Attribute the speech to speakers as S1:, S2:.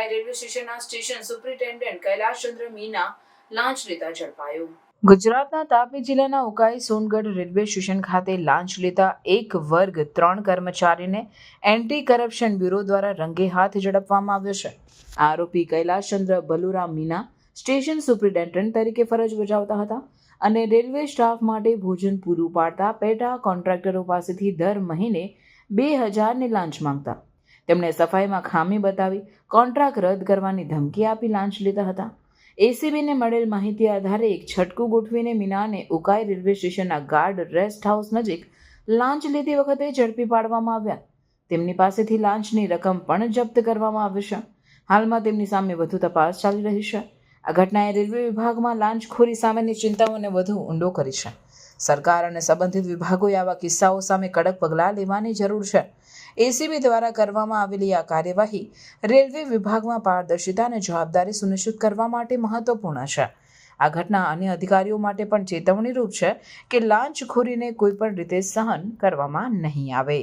S1: Ukai railway સ્ટેશનના station superintendent Kailashchandra Meena લાંચ લેતા ઝડપાયો. ગુજરાતના તાપી જિલ્લાના ઉકાઈ સોનગઢ રેલવે સ્ટેશન ખાતે લાંચ લેતા એક વર્ગ ત્રણ કર્મચારીને એન્ટી કરપ્શન બ્યુરો દ્વારા રંગે હાથ ઝડપવામાં આવ્યો છે. આરોપી કૈલાશચંદ્ર બલુરામ મીના સ્ટેશન સુપ્રિન્ટેન્ડન્ટ તરીકે ફરજ બજાવતા હતા અને રેલવે સ્ટાફ માટે ભોજન પૂરું પાડતા પેટા કોન્ટ્રાક્ટરો પાસેથી દર મહિને બે હજારની લાંચ માંગતા. તેમણે સફાઈમાં ખામી બતાવી, કોન્ટ્રાક્ટ રદ કરવાની ધમકી આપી લાંચ લીધા હતા. એસીબીને મળેલ માહિતી આધારે એક છટકું ગોઠવીને મીનાને ઉકાઈ રેલવે સ્ટેશનના ગાર્ડ રેસ્ટ હાઉસ નજીક લાંચ લીધી વખતે ઝડપી પાડવામાં આવ્યા. તેમની પાસેથી લાંચની રકમ પણ જપ્ત કરવામાં આવી છે. હાલમાં તેમની સામે વધુ તપાસ ચાલી રહી છે. આ ઘટનાએ રેલવે વિભાગમાં લાંચખોરી સામેની ચિંતાઓને વધુ ઊંડો કરી છે. સરકાર અને સંબંધિત વિભાગોએ આવા કિસ્સાઓ સામે કડક પગલાં લેવાની જરૂર છે. એસીબી દ્વારા કરવામાં આવેલી આ કાર્યવાહી રેલવે વિભાગમાં પારદર્શિતા અને જવાબદારી સુનિશ્ચિત કરવા માટે મહત્વપૂર્ણ છે. આ ઘટના અન્ય અધિકારીઓ માટે પણ ચેતવણીરૂપ છે કે લાંચખોરીને કોઈપણ રીતે સહન કરવામાં નહીં આવે.